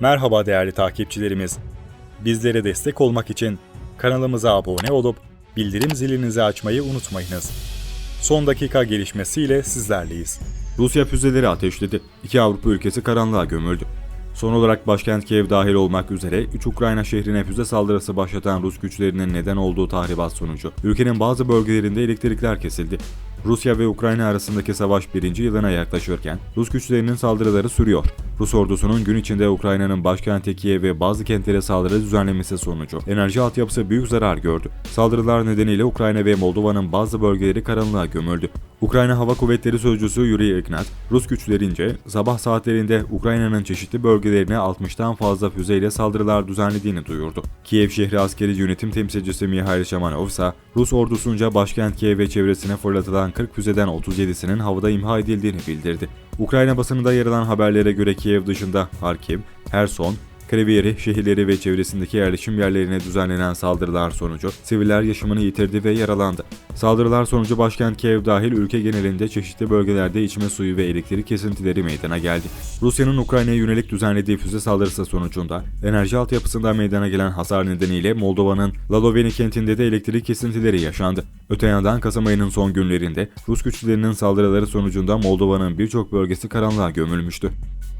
Merhaba değerli takipçilerimiz. Bizlere destek olmak için kanalımıza abone olup bildirim zilinizi açmayı unutmayınız. Son dakika gelişmesiyle sizlerleyiz. Rusya füzeleri ateşledi. İki Avrupa ülkesi karanlığa gömüldü. Son olarak başkent Kiev dahil olmak üzere 3 Ukrayna şehrine füze saldırısı başlatan Rus güçlerinin neden olduğu tahribat sonucu ülkenin bazı bölgelerinde elektrikler kesildi. Rusya ve Ukrayna arasındaki savaş birinci yılına yaklaşırken Rus güçlerinin saldırıları sürüyor. Rus ordusunun gün içinde Ukrayna'nın başkenti Kiev ve bazı kentlere saldırı düzenlemesi sonucu enerji altyapısı büyük zarar gördü. Saldırılar nedeniyle Ukrayna ve Moldova'nın bazı bölgeleri karanlığa gömüldü. Ukrayna Hava Kuvvetleri Sözcüsü Yuri Ignat, Rus güçlerince sabah saatlerinde Ukrayna'nın çeşitli bölgelerine 60'tan fazla füzeyle saldırılar düzenlediğini duyurdu. Kiev şehri askeri yönetim temsilcisi Mihail Shamanov ise Rus ordusunca başkent Kiev ve çevresine fırlatılan 40 füzeden 37'sinin havada imha edildiğini bildirdi. Ukrayna basınında yer alan haberlere göre Kiev dışında Harkiv, Herson, Kreviyeri şehirleri ve çevresindeki yerleşim yerlerine düzenlenen saldırılar sonucu siviller yaşamını yitirdi ve yaralandı. Saldırılar sonucu başkent Kiev dahil ülke genelinde çeşitli bölgelerde içme suyu ve elektrik kesintileri meydana geldi. Rusya'nın Ukrayna'ya yönelik düzenlediği füze saldırısı sonucunda enerji altyapısında meydana gelen hasar nedeniyle Moldova'nın Laloveni kentinde de elektrik kesintileri yaşandı. Öte yandan Kasım ayının son günlerinde Rus güçlerinin saldırıları sonucunda Moldova'nın birçok bölgesi karanlığa gömülmüştü.